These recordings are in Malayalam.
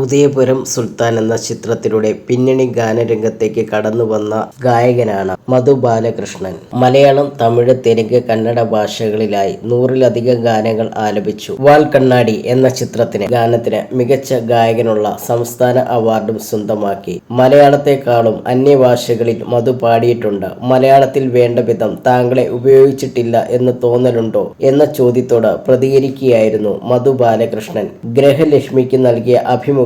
ഉദയപുരം സുൽത്താൻ എന്ന ചിത്രത്തിലൂടെ പിന്നണി ഗാനരംഗത്തേക്ക് കടന്നു വന്ന ഗായകനാണ് മധു ബാലകൃഷ്ണൻ. മലയാളം തമിഴ് തെലുങ്ക് കന്നഡ ഭാഷകളിലായി നൂറിലധികം ഗാനങ്ങൾ ആലപിച്ചു. വാൽ കണ്ണാടി എന്ന ചിത്രത്തിന് ഗാനത്തിന് മികച്ച ഗായകനുള്ള സംസ്ഥാന അവാർഡും സ്വന്തമാക്കി. മലയാളത്തെക്കാളും അന്യഭാഷകളിൽ മധു പാടിയിട്ടുണ്ട്. മലയാളത്തിൽ വേണ്ട വിധം താങ്കളെ ഉപയോഗിച്ചിട്ടില്ല എന്ന് തോന്നലുണ്ടോ എന്ന ചോദ്യത്തോട് പ്രതികരിക്കുകയായിരുന്നു മധു ബാലകൃഷ്ണൻ. ഗ്രഹലക്ഷ്മിക്ക് നൽകിയ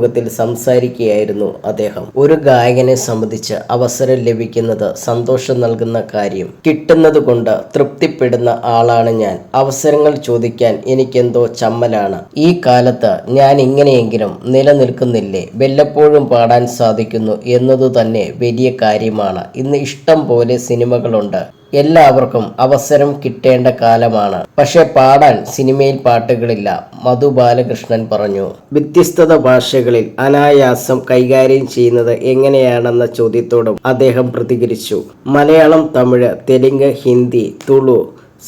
അഭിമുഖത്തിൽ സംസാരിക്കുകയായിരുന്നു അദ്ദേഹം. ഒരു ഗായകനെ സംബന്ധിച്ച് അവസരം ലഭിക്കുന്നത് സന്തോഷം നൽകുന്ന കാര്യം കിട്ടുന്നത് കൊണ്ട് തൃപ്തിപ്പെടുന്ന ആളാണ് ഞാൻ. അവസരങ്ങൾ ചോദിക്കാൻ എനിക്കെന്തോ ചമ്മലാണ്. ഈ കാലത്ത് ഞാൻ ഇങ്ങനെയെങ്കിലും നിലനിൽക്കുന്നില്ലേ? വല്ലപ്പോഴും പാടാൻ സാധിക്കുന്നു എന്നതു തന്നെ വലിയ കാര്യമാണ്. ഇന്ന് ഇഷ്ടം പോലെ സിനിമകളുണ്ട്. എല്ലാവർക്കും അവസരം കിട്ടേണ്ട കാലമാണ്. പക്ഷെ പാടാൻ സിനിമയിൽ പാട്ടുകളില്ല മധു ബാലകൃഷ്ണൻ പറഞ്ഞു. വ്യത്യസ്തത ഭാഷകളിൽ അനായാസം കൈകാര്യം ചെയ്യുന്നത് എങ്ങനെയാണെന്ന ചോദ്യത്തോടും അദ്ദേഹം പ്രതികരിച്ചു. മലയാളം തമിഴ് തെലുങ്ക് ഹിന്ദി തുളു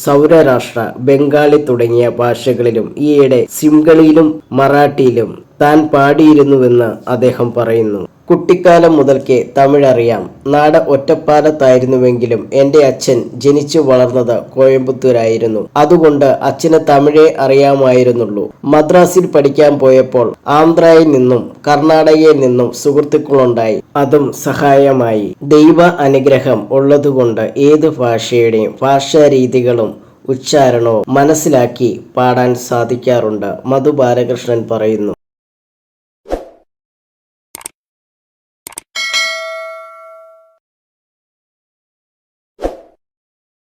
സൗരരാഷ്ട്ര ബംഗാളി തുടങ്ങിയ ഭാഷകളിലും ഈയിടെ സിംഗളിയിലും മറാഠിയിലും താൻ പാടിയിരുന്നുവെന്ന് അദ്ദേഹം പറയുന്നു. കുട്ടിക്കാലം മുതൽക്കേ തമിഴറിയാം. നാട് ഒറ്റപ്പാലത്തായിരുന്നുവെങ്കിലും എന്റെ അച്ഛൻ ജനിച്ചു വളർന്നത് കോയമ്പത്തൂരായിരുന്നു. അതുകൊണ്ട് അച്ഛന് തമിഴേ അറിയാമായിരുന്നുള്ളൂ. മദ്രാസിൽ പഠിക്കാൻ പോയപ്പോൾ ആന്ധ്രയിൽ നിന്നും കർണാടകയിൽ നിന്നും സുഹൃത്തുക്കളുണ്ടായി. അതും സഹായമായി. ദൈവ അനുഗ്രഹം ഉള്ളതുകൊണ്ട് ഏത് ഭാഷയുടെയും ഭാഷാരീതികളും ഉച്ചാരണവും മനസ്സിലാക്കി പാടാൻ സാധിക്കാറുണ്ട് മധു ബാലകൃഷ്ണൻ പറയുന്നു.